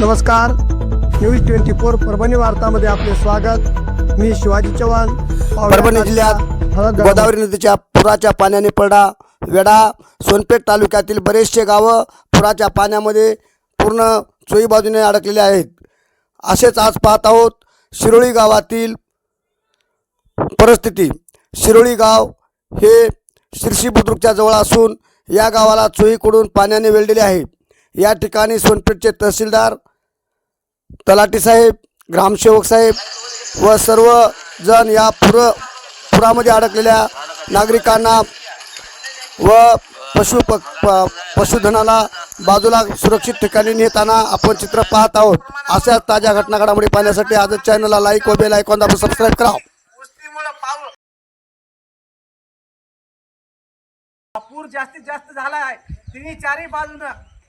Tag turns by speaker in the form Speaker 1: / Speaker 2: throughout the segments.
Speaker 1: नमस्कार. News twenty four Parbhani वार्तामध्ये आपले स्वागत. मी शिवाजी चव्हाण.
Speaker 2: परभणी जिल्ह्यात गोदावरी नदीच्या पुराच्या पाण्याने पडा वेढा सोनपेठ तालुक्यातील बरेचसे गावं पुराच्या पाण्यामध्ये पूर्ण चोही बाजूने अडकलेले आहेत. असेच आज पाहत आहोत शिरोळी गावातील परिस्थिती. शिरोळी गाव हे शिरशी बुद्रुकच्या जवळ असून या गावाला चोहीकडून पाण्याने वेढलेले आहे. या ठिकाणी सोनपेठचे तहसीलदार तलाठी साहेब ग्रामसेवक साहेब व सर्व जण या पुर पुरामध्ये अडकलेल्या नागरिकांना व पशु प पशुधनाला बाजूला सुरक्षित ठिकाणी नेताना आपण चित्र पाहत आहोत. अशा ताज्या घटना घडामोडी पाहण्यासाठी आजच चॅनलला लाईक व बेल ऐकून दाबून सबस्क्राईब करा.
Speaker 3: पूर जास्तीत जास्त झाला आहे तिन्ही चारही बाजूनं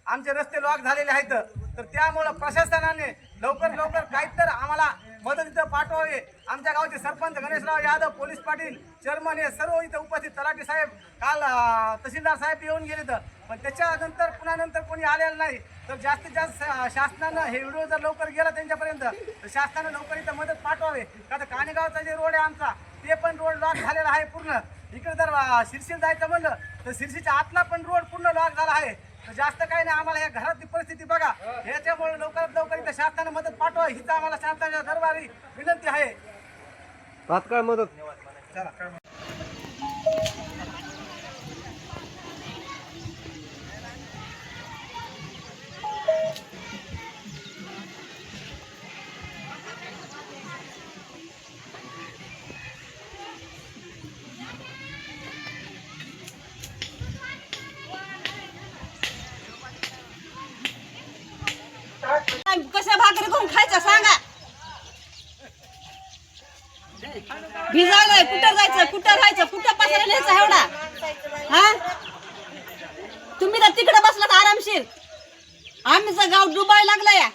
Speaker 3: आमचे रस्ते लॉक झालेले आहेत. तर त्यामुळं प्रशासनाने लवकर लवकर. काहीच तर आम्हाला मदत इथं पाठवावे. आमच्या गावचे सरपंच गणेशराव यादव पोलीस पाटील चेअरमन हे सर्व इथं उपस्थित. तलाठी साहेब काल तहसीलदार साहेब येऊन गेले तर पण त्याच्यानंतर पुन्हा नंतर कोणी आलेलं नाही. तर जास्तीत जास्त शासनानं हे व्हिडिओ जर लवकर गेला त्यांच्यापर्यंत तर शासनानं लवकर इथं मदत पाठवावे. का तर कानेगावचा जे रोड आहे आमचा ते पण रोड लॉक झालेला आहे पूर्ण. इकडे जर शिरशील जायचं म्हणलं तर शिरशीच्या आतला पण रोड पूर्ण लॉक झाला आहे. जास्त काही नाही आम्हाला या घरातली परिस्थिती बघा. याच्यामुळे लवकरात लवकर इथं शासनानं मदत पाठवा. हीच आम्हाला शासनाच्या दरबारी विनंती आहे.
Speaker 1: तात्काळ मदत.
Speaker 4: भाकरी करून खायचं सांगा. भिजायला कुठं जायचं कुठं राहायचं कुठं न्यायचं एवढा? हा? तुम्ही तर तिकडे बसलात आरामशीर. आम्हीच गाव डुबायला लागला या.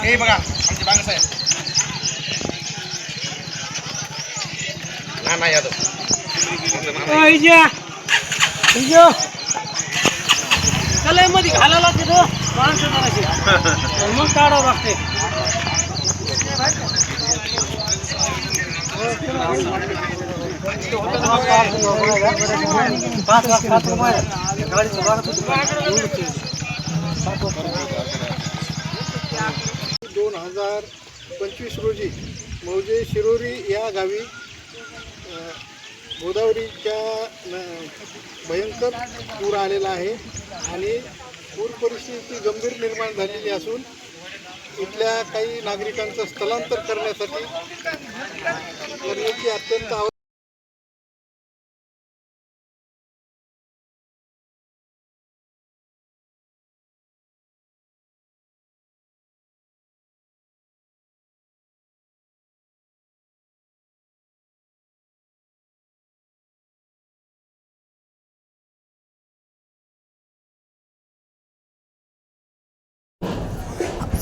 Speaker 5: हे बघा आमचे बांगे साहेब ना नाही यादव
Speaker 3: मध्ये घालायला तिथं माणसं मग काढावं लागते
Speaker 1: दोन हजार पंचवीस रोजी मौजे शिरोरी या गावी गोदावरीच्या न- भयंकर पूर आलेला आहे आणि पूर परिस्थिती गंभीर निर्माण झालेली असून इथल्या काही नागरिकांचं स्थलांतर करण्यासाठी करण्याची अत्यंत आव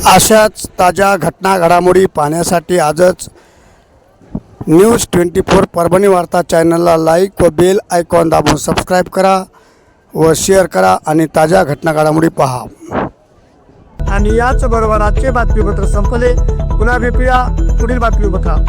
Speaker 2: अशाच ताज्या घटना घडामोडी पाहण्यासाठी आजच न्यूज ट्वेंटी फोर परभणी वार्ता चॅनलला लाईक व बेल आयकॉन दाबून सबस्क्राईब करा व शेअर करा आणि ताज्या घटना घडामोडी पहा.
Speaker 1: आणि याच बरोबर आजचे बातमीपत्र संपले. पुन्हा भेटूया पुढील बातमीपत्रात.